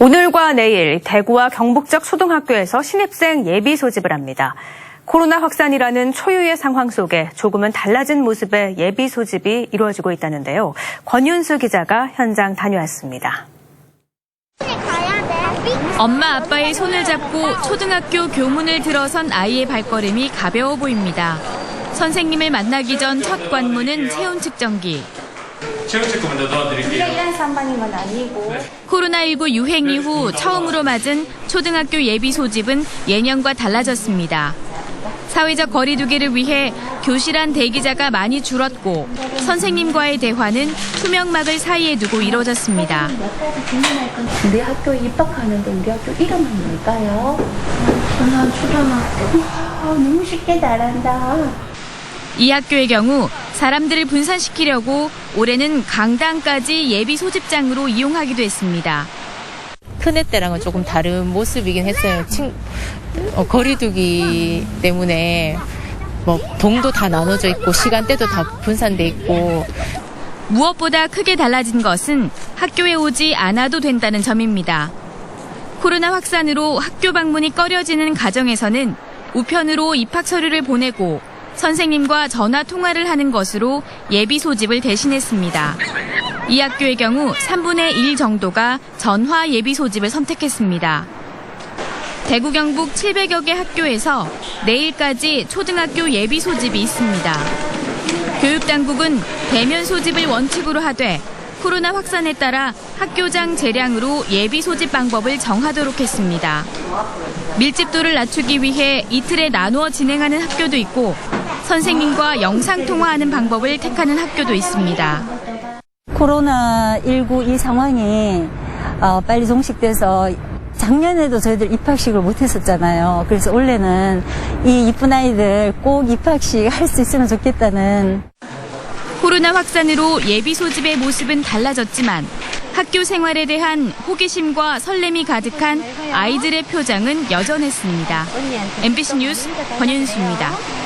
오늘과 내일 대구와 경북 적 초등학교에서 신입생 예비 소집을 합니다. 코로나 확산이라는 초유의 상황 속에 조금은 달라진 모습의 예비 소집이 이루어지고 있다는데요. 권윤수 기자가 현장 다녀왔습니다. 엄마 아빠의 손을 잡고 초등학교 교문을 들어선 아이의 발걸음이 가벼워 보입니다. 선생님을 만나기 전 첫 관문은 체온 측정기. 체온 체크 먼저 도와드릴게요. 코로나19 유행 이후 처음으로 맞은 초등학교 예비 소집은 예년과 달라졌습니다. 사회적 거리두기를 위해 교실 안 대기자가 많이 줄었고 선생님과의 대화는 투명막을 사이에 두고 이뤄졌습니다. 우리 학교에 입학하는데 우리 학교 이름은 뭘까요? 전남 초등학교. 와, 너무 쉽게 잘한다. 이 학교의 경우 사람들을 분산시키려고 올해는 강당까지 예비 소집장으로 이용하기도 했습니다. 큰애 때랑은 조금 다른 모습이긴 했어요. 친, 어, 거리두기 때문에 뭐 동도 다 나눠져 있고 시간대도 다 분산돼 있고 무엇보다 크게 달라진 것은 학교에 오지 않아도 된다는 점입니다. 코로나 확산으로 학교 방문이 꺼려지는 가정에서는 우편으로 입학 서류를 보내고 선생님과 전화 통화를 하는 것으로 예비 소집을 대신했습니다. 이 학교의 경우 3분의 1 정도가 전화 예비 소집을 선택했습니다. 대구 경북 700여 개 학교에서 내일까지 초등학교 예비 소집이 있습니다. 교육당국은 대면 소집을 원칙으로 하되 코로나 확산에 따라 학교장 재량으로 예비 소집 방법을 정하도록 했습니다. 밀집도를 낮추기 위해 이틀에 나누어 진행하는 학교도 있고 선생님과 영상 통화하는 방법을 택하는 학교도 있습니다. 코로나19 이 상황이 어, 빨리 종식돼서 작년에도 저희들 입학식을 못 했었잖아요. 그래서 올해는 이 이쁜 아이들 꼭 입학식 할 수 있으면 좋겠다는 코로나 확산으로 예비 소집의 모습은 달라졌지만 학교 생활에 대한 호기심과 설렘이 가득한 아이들의 표정은 여전했습니다. MBC 뉴스 권윤수입니다.